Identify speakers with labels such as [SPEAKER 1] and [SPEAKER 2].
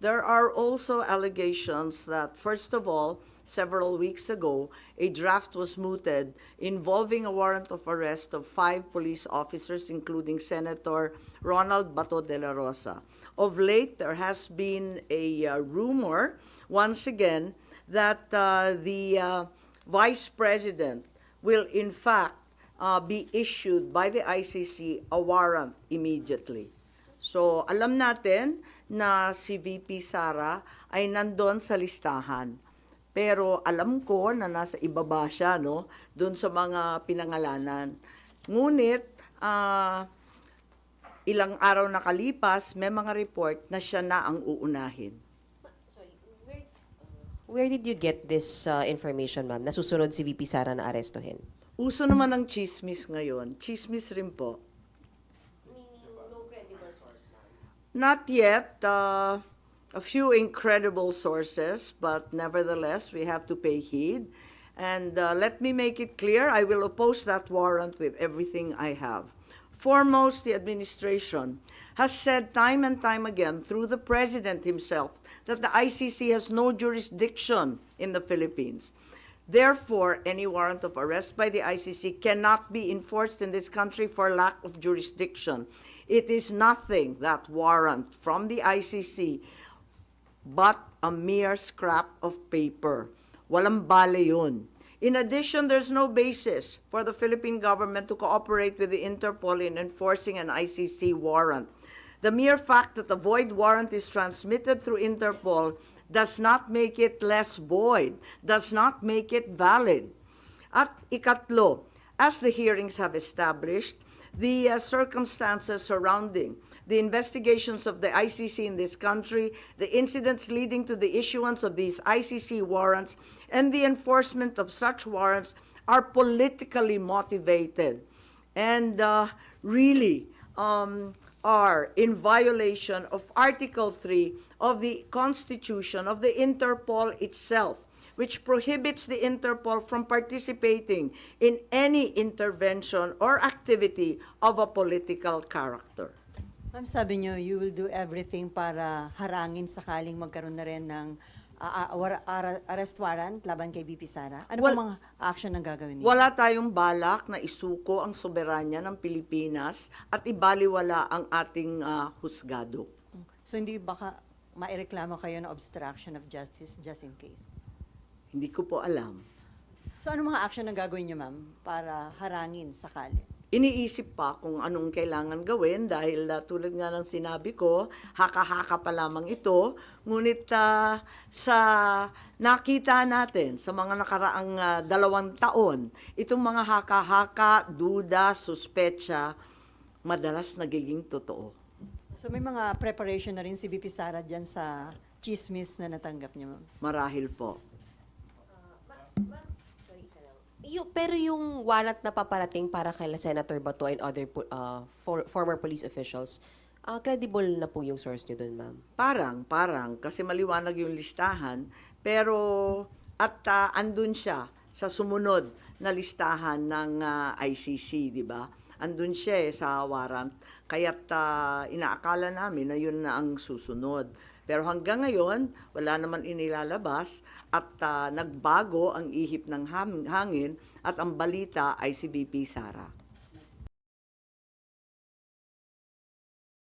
[SPEAKER 1] There are also allegations that, first of all, several weeks ago, a draft was mooted involving a warrant of arrest of five police officers, including Senator Ronald Bato de la Rosa. Of late, there has been a uh, rumor, once again, that uh, the uh, Vice President will in fact uh, be issued by the ICC a warrant immediately. So, alam natin na si VP Sara ay nandun sa listahan. Pero alam ko na nasa ibaba siya, no? Doon sa mga pinangalanan. Ngunit, ah, ilang araw nakalipas, may mga report na siya na ang uunahin.
[SPEAKER 2] Sorry, where, where did you get this uh, information, ma'am? Nasusunod si VP Sara na arestuhin?
[SPEAKER 1] Uso naman ang chismis ngayon. Chismis rin po. Not yet. Uh, a few incredible sources, but nevertheless, we have to pay heed. And uh, let me make it clear I will oppose that warrant with everything I have. Foremost, the administration has said time and time again through the president himself that the ICC has no jurisdiction in the Philippines. Therefore, any warrant of arrest by the ICC cannot be enforced in this country for lack of jurisdiction. It is nothing, that warrant from the ICC, but a mere scrap of paper. Walang bale yun. In addition, there's no basis for the Philippine government to cooperate with the Interpol in enforcing an ICC warrant. The mere fact that a void warrant is transmitted through Interpol does not make it less void, does not make it valid. At ikatlo, as the hearings have established, the uh, circumstances surrounding the investigations of the ICC in this country, the incidents leading to the issuance of these ICC warrants, and the enforcement of such warrants are politically motivated and uh, really um, are in violation of Article 3 of the Constitution of the Interpol itself, which prohibits the Interpol from participating in any intervention or activity of a political character.
[SPEAKER 3] Ma'am, sabi niyo, you will do everything para harangin sakaling magkaroon na rin ng ah, war- ara- arrest warrant laban kay BP Sara. Ano pong mga action ang gagawin niyo?
[SPEAKER 1] Wala tayong balak na isuko ang soberanya ng Pilipinas at ibaliwala ang ating ah, husgado.
[SPEAKER 3] So hindi baka maireklamo kayo ng obstruction of justice just in case?
[SPEAKER 1] Hindi ko po alam.
[SPEAKER 3] So ano mga action ang gagawin niyo, ma'am, para harangin sakali?
[SPEAKER 1] Iniisip pa kung anong kailangan gawin dahil ah, tulad nga ng sinabi ko, haka-haka pa lamang ito. Ngunit ah, sa nakita natin sa mga nakaraang ah, dalawang taon, itong mga haka-haka, duda, suspecha, madalas nagiging totoo.
[SPEAKER 3] So may mga preparation na rin si BP Sara dyan sa chismis na natanggap niyo, ma'am?
[SPEAKER 1] Marahil po.
[SPEAKER 2] Yung, pero yung warrant na paparating para kay Senator Bato and other uh, for, former police officials, uh, credible na po yung source nyo dun, ma'am?
[SPEAKER 1] Parang, parang, kasi maliwanag yung listahan, pero at ah, andun siya sa sumunod na listahan ng ah, ICC, di ba? Andun siya eh, sa warrant. Kaya't ah, inaakala namin na yun na ang susunod. Pero hanggang ngayon, wala naman inilalabas at ah, nagbago ang ihip ng hangin at ang balita ay si BP Sara.